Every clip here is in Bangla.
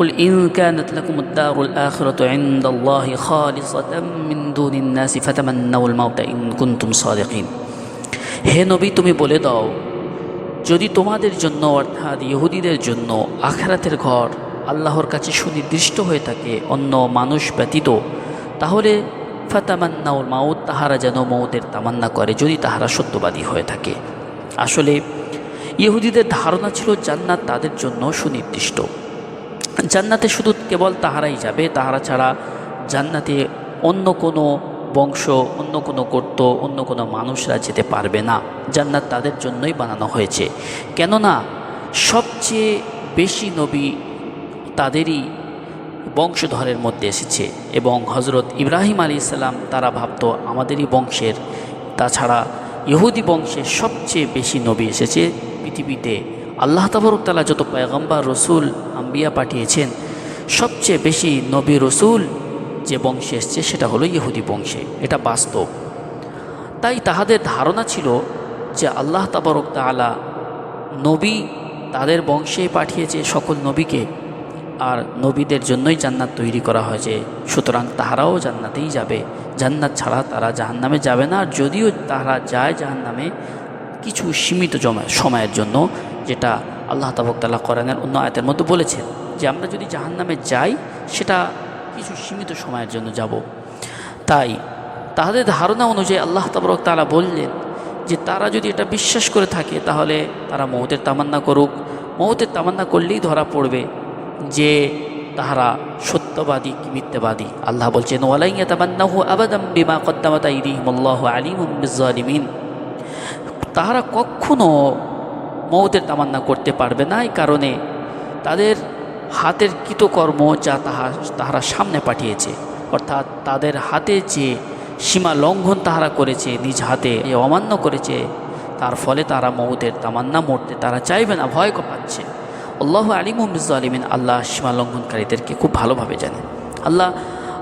قل إن كانت لكم الدار الآخرة عند الله خالصة من دون الناس فتمنوا الموت إن كنتم صادقين হে নবী তুমি বলে দাও যদি তোমাদের জন্য অর্থাৎ ইহুদিদের জন্য আখরাতের ঘর আল্লাহর কাছে সুনির্দিষ্ট হয়ে থাকে অন্য মানুষ ব্যতীত তাহলে ফাতামান্নাউল মাউত তাহারা যেন মৌতের তামান্না করে যদি তাহারা সত্যবাদী হয়ে থাকে আসলে ইহুদিদের ধারণা ছিল জান্নাত তাদের জন্য সুনির্দিষ্ট জান্নাতে শুধু কেবল তাহারাই যাবে, তাহারা ছাড়া জান্নাতে অন্য কোনো বংশ, অন্য কোনো গর্ত, অন্য কোনো মানুষরা যেতে পারবে না। জান্নাত তাদের জন্যই বানানো হয়েছে। কেননা সবচেয়ে বেশি নবী তাদেরই বংশধরের মধ্যে এসেছে এবং হজরত ইব্রাহিম আলী ইসলাম তারা ভাবত আমাদেরই বংশের। তাছাড়া ইহুদি বংশের সবচেয়ে বেশি নবী এসেছে পৃথিবীতে। আল্লাহ তাবরকতালা যত পয়গম্বর, রসুল, আম্বিয়া পাঠিয়েছেন, সবচেয়ে বেশি নবী রসুল যে বংশে এসছে সেটা হলো ইহুদি বংশে। এটা বাস্তব। তাই তাহাদের ধারণা ছিল যে আল্লাহ তাবরক তালা নবী তাদের বংশে পাঠিয়েছে সকল নবীকে, আর নবীদের জন্যই জান্নাত তৈরি করা হয়েছে। সুতরাং তাহারাও জান্নাতেই যাবে। জান্নাত ছাড়া তারা জাহান্নামে যাবে না। আর যদিও তারা যায় জাহান্নামে কিছু সীমিত সময়ের জন্য, যেটা আল্লাহ তাবকতাল্লাহ কোরআনের অন্য আয়তের মধ্যে বলেছেন, যে আমরা যদি জাহান্নামে যাই, সেটা কিছু সীমিত সময়ের জন্য যাব। তাই তাদের ধারণা অনুযায়ী আল্লাহ তাবরক তারা বললেন যে তারা যদি এটা বিশ্বাস করে থাকে, তাহলে তারা মৌতের তামান্না করুক। মৌতের তামান্না করলেই ধরা পড়বে যে তাহারা সত্যবাদী কি মিথ্যাবাদী। আল্লাহ বলছেন ওয়ালাইয়া তামান্নাহু আবাদাম বিমা কদ্দামাতা ইদিহিমুল্লাহ আলিমুম বিজ্জালিমিন। তাহারা কখনো মৌতের তামান্না করতে পারবে না, এই কারণে তাদের হাতের কৃতকর্ম যা তাহা, তাহারা সামনে পাঠিয়েছে, অর্থাৎ তাদের হাতে যে সীমা লঙ্ঘন তাহারা করেছে, নিজ হাতে অমান্য করেছে, তার ফলে তারা মৌতের তামান্না মরতে তারা চাইবে না, ভয় পাচ্ছে। আল্লাহ আলিমুম আলিমিন আল্লাহ সীমা লঙ্ঘনকারীদেরকে খুব ভালোভাবে জানেন। আল্লাহ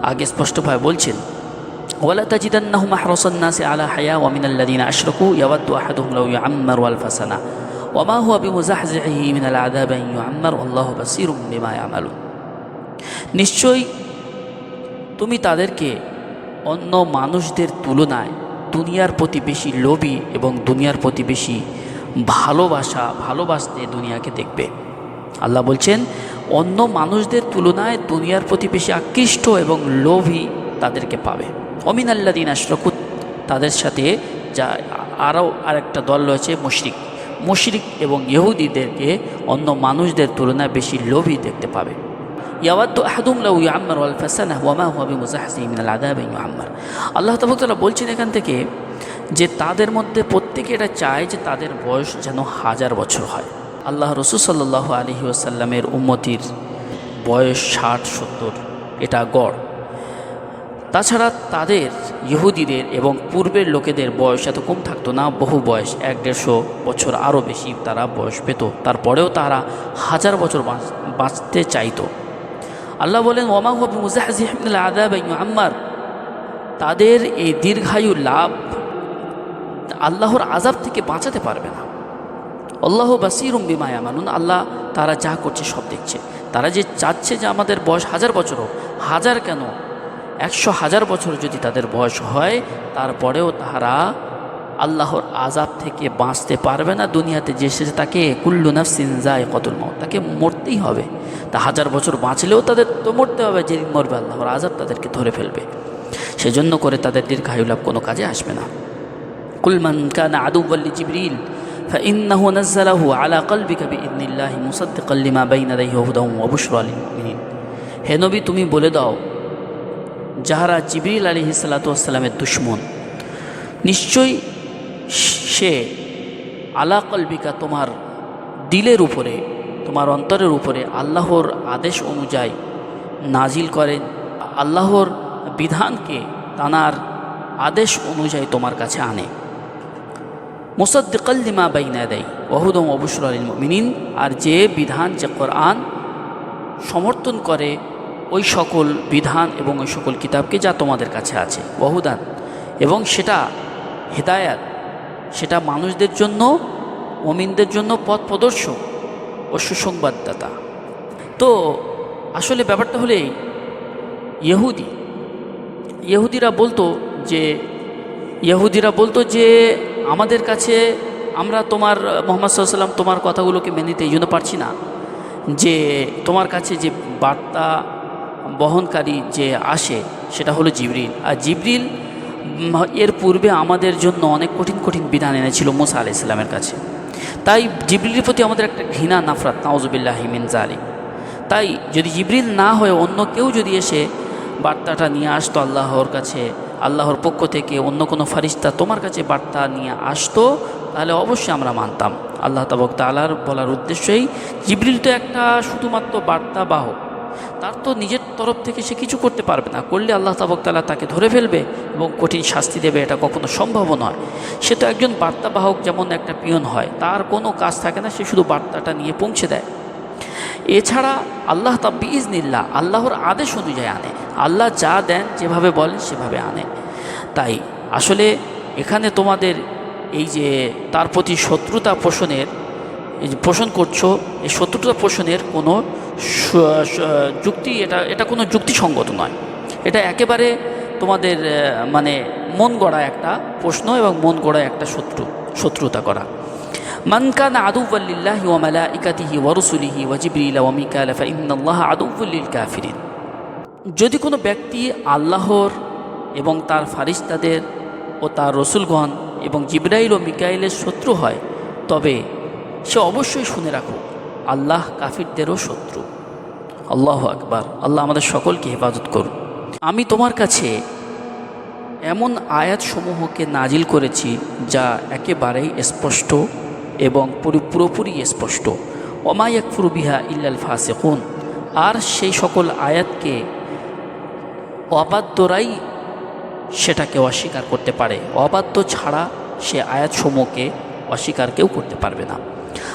আগে স্পষ্টভাবে বলছেন ওয়ালা তাজিদান্নাহুম আহরসান্নাসে আলা হায়া ওয়ামিনাল্লাদিন আশরকু ইয়াবাদ্দু আহাদুহুম লাউ ইয়াম্মার ওয়াল ফাসানা ওয়ামা হুয়া বিমুজাহজিহি মিনাল আযাব আন ইয়াম্মার আল্লাহু বাসীরুম বিমা ইয়ামালুন নিশ্চয়ই তুমি তাদেরকে অন্য মানুষদের তুলনায় দুনিয়ার প্রতি বেশি লোভী এবং দুনিয়ার প্রতি বেশি ভালোবাসা, ভালোবাসতে দুনিয়াকে দেখবে। আল্লাহ বলছেন, অন্য মানুষদের তুলনায় দুনিয়ার প্রতি বেশি আকৃষ্ট এবং লোভী তাদেরকে পাবে। অমিন আল্লাদিন আশরকুত তাদের সাথে যা আরও আরেকটা দল রয়েছে মুশরিক। মুশরিক এবং ইহুদিদেরকে অন্য মানুষদের তুলনায় বেশি লোভী দেখতে পাবে। ওয়াল ফাসানা ওয়া মা বিমুজাহজি মিনাল আযাবি ইউআম্মার আল্লাহ তাআলা বলছেন এখান থেকে যে তাদের মধ্যে প্রত্যেকে এটা চায় যে তাদের বয়স যেন হাজার বছর হয়। আল্লাহ রসুল সাল্লাহ আলহি আসাল্লামের উম্মতির বয়স ষাট সত্তর। এটা গড়। তাছাড়া তাদের ইহুদিদের এবং পূর্বের লোকেদের বয়স এত কম থাকতো না, বহু বয়স, এক দেড়শো বছর আরও বেশি তারা বয়স পেত। তারপরেও তারা হাজার বছর বাঁচতে চাইতো। আল্লাহ বলেন ওমা হবি মুজাহিল আদাব আম্মার তাদের এই দীর্ঘায়ু লাভ আল্লাহর আজাব থেকে বাঁচাতে পারবে না। আল্লাহ বাসিরুম বিমায়া মানুন আল্লাহ তারা যা করছে সব দেখছে। তারা যে চাচ্ছে যে আমাদের বয়স হাজার বছর হাজার কেন একশো হাজার বছর যদি তাদের বয়স হয় তারপরেও তাহারা আল্লাহর আজাব থেকে বাঁচতে পারবে না দুনিয়াতে যে এসেছে তাকে কুল্লু নাফসিন যায় কতুল মত তাকে মরতেই হবে তা হাজার বছর বাঁচলেও তাদের তো মরতে হবে যেদিন মরবে আল্লাহর আজাব তাদেরকে ধরে ফেলবে সেজন্য করে তাদের দীর্ঘায়ু লাভ কোনো কাজে আসবে না কুলমান কান আদুবল্লি জিবরিল فإنه نزله على قلبك بإذن الله مصدقا لما بين يديه هدى وبشرى للمؤمنين হে নবী তুমি বলে দাও যাহারা জিবরিল আলী সালাতামের দুশ্মন, নিশ্চয়ই সে আলা কলবিকা তোমার দিলের উপরে, তোমার অন্তরের উপরে আল্লাহর আদেশ অনুযায়ী নাজিল করেন আল্লাহর বিধানকে তানার আদেশ অনুযায়ী তোমার কাছে আনে। মুসাদ্দিকাল্লিমা বাইনা দেয় ওহুদম অবসর আলীল মিনিন আর যে বিধান, যে কোরআন সমর্থন করে ওই সকল বিধান এবং ওই সকল কিতাবকে যা তোমাদের কাছে আছে, বহুদান। এবং সেটা হেদায়াত, সেটা মানুষদের জন্য, মমিনদের জন্য পথ প্রদর্শক ও সুসংবাদদাতা। তো আসলে ব্যাপারটা হলে ইহুদি, ইহুদিরা বলতো যে, ইহুদিরা বলতো যে, আমাদের কাছে আমরা তোমার, মোহাম্মদ সাল্লাম তোমার কথাগুলোকে মেনে নিতে এই জন্য পারছি না। যে তোমার কাছে যে বার্তা বহনকারী যে আসে, সেটা হলো জিবরিল। আর জিবরিল এর পূর্বে আমাদের জন্য অনেক কঠিন কঠিন বিধান এনেছিল মুসা আলি ইসলামের কাছে। তাই জিবরিলের প্রতি আমাদের একটা ঘৃণা, নাফরাত, নাউজুবিল্লাহ মিন জালিম তাই যদি জিবরিল না হয়ে অন্য কেউ যদি এসে বার্তাটা নিয়ে আসতো আল্লাহর কাছে, আল্লাহর পক্ষ থেকে অন্য কোনো ফারিস্তা তোমার কাছে বার্তা নিয়ে আসতো, তাহলে অবশ্যই আমরা মানতাম। আল্লাহ তাবক তালার বলার উদ্দেশ্যই জিবরিল তো একটা শুধুমাত্র বার্তা বাহক তার তো নিজের তরফ থেকে সে কিছু করতে পারবে না। করলে আল্লাহ তাবক তালা তাকে ধরে ফেলবে এবং কঠিন শাস্তি দেবে, এটা কখনো সম্ভব নয়। সে তো একজন বার্তাবাহক যেমন একটা পিয়ন হয়, তার কোনো কাজ থাকে না, সে শুধু বার্তাটা নিয়ে পৌঁছে দেয়। এছাড়া আল্লাহ তা বিজনিল্লা আল্লাহর আদেশ অনুযায়ী আনে। আল্লাহ যা দেন যেভাবে বলেন সেভাবে আনে। তাই আসলে এখানে তোমাদের এই যে তার প্রতি শত্রুতা পোষণের পোষণ করছ, এই শত্রুতা পোষণের কোনো যুক্তি, এটা এটা কোনো যুক্তিসঙ্গত নয়। এটা একেবারে তোমাদের মানে মন গড়া একটা প্রশ্ন এবং মন গড়া একটা শত্রু, শত্রুতা করা। মানকান আদুবল্লিল্লাহি ওয়া মালাইকাতিহি ওয়া রুসুলিহি ওয়া জিবরিল আদুবুল্লিল কাফিরিন। যদি কোনো ব্যক্তি আল্লাহর এবং তার ফারিস্তাদের ও তার রসুলগণ এবং জিব্রাইল ও মিকাইলের শত্রু হয়, তবে সে অবশ্যই শুনে রাখুক আল্লাহ কাফিরদেরও শত্রু। আল্লাহ আকবার। আল্লাহ আমাদের সকলকে হেফাজত করুন। আমি তোমার কাছে এমন আয়াতসমূহকে নাজিল করেছি যা একেবারেই স্পষ্ট এবং পুরোপুরি স্পষ্ট। অমায়াকফুর বিহা ইল্লাল ফাসেকুন। আর সেই সকল আয়াতকে অবাধ্যরাই সেটাকে অস্বীকার করতে পারে। অবাধ্য ছাড়া সে আয়াতসমূহকে অস্বীকার কেউ করতে পারবে না।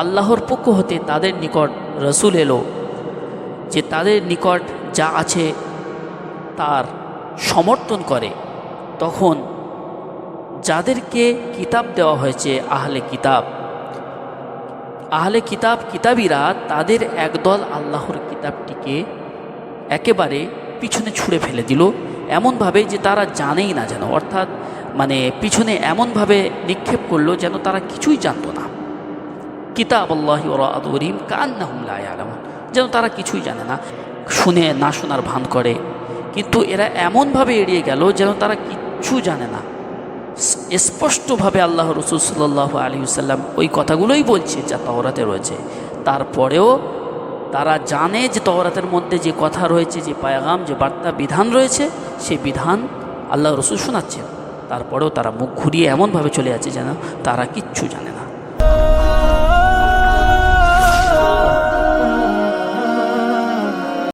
আল্লাহর পক্ষ হতে তাদের নিকট রসুল এলো, যে তাদের নিকট যা আছে তার সমর্থন করে। তখন যাদেরকে কিতাব দেওয়া হয়েছে, আহলে কিতাব আহলে কিতাব কিতাবীরা তাদের একদল আল্লাহর কিতাবটিকে একেবারে পিছনে ছুঁড়ে ফেলে দিল, এমনভাবে যে তারা জানেই না যেন। অর্থাৎ মানে পিছনে এমনভাবে নিক্ষেপ করল যেন তারা কিছুই জানতো না। কিতাব আল্লাহি ওরা আদরিম কান্নাহুম লা ইয়ালামুন। যেন তারা কিছুই জানে না, শুনে না শোনার ভান করে। কিন্তু এরা এমনভাবে এড়িয়ে গেল যেন তারা কিচ্ছু জানে না। স্পষ্টভাবে আল্লাহ রসুল সাল্লাহ আলী সাল্লাম ওই কথাগুলোই বলছে যা তওরাতে রয়েছে। তারপরেও তারা জানে যে তওরাতের মধ্যে যে কথা রয়েছে, যে পায়াগাম, যে বার্তা, বিধান রয়েছে সেই বিধান আল্লাহ রসুল শোনাচ্ছেন। তারপরেও তারা মুখ ঘুরিয়ে এমনভাবে চলে যাচ্ছে যেন তারা কিচ্ছু জানে না।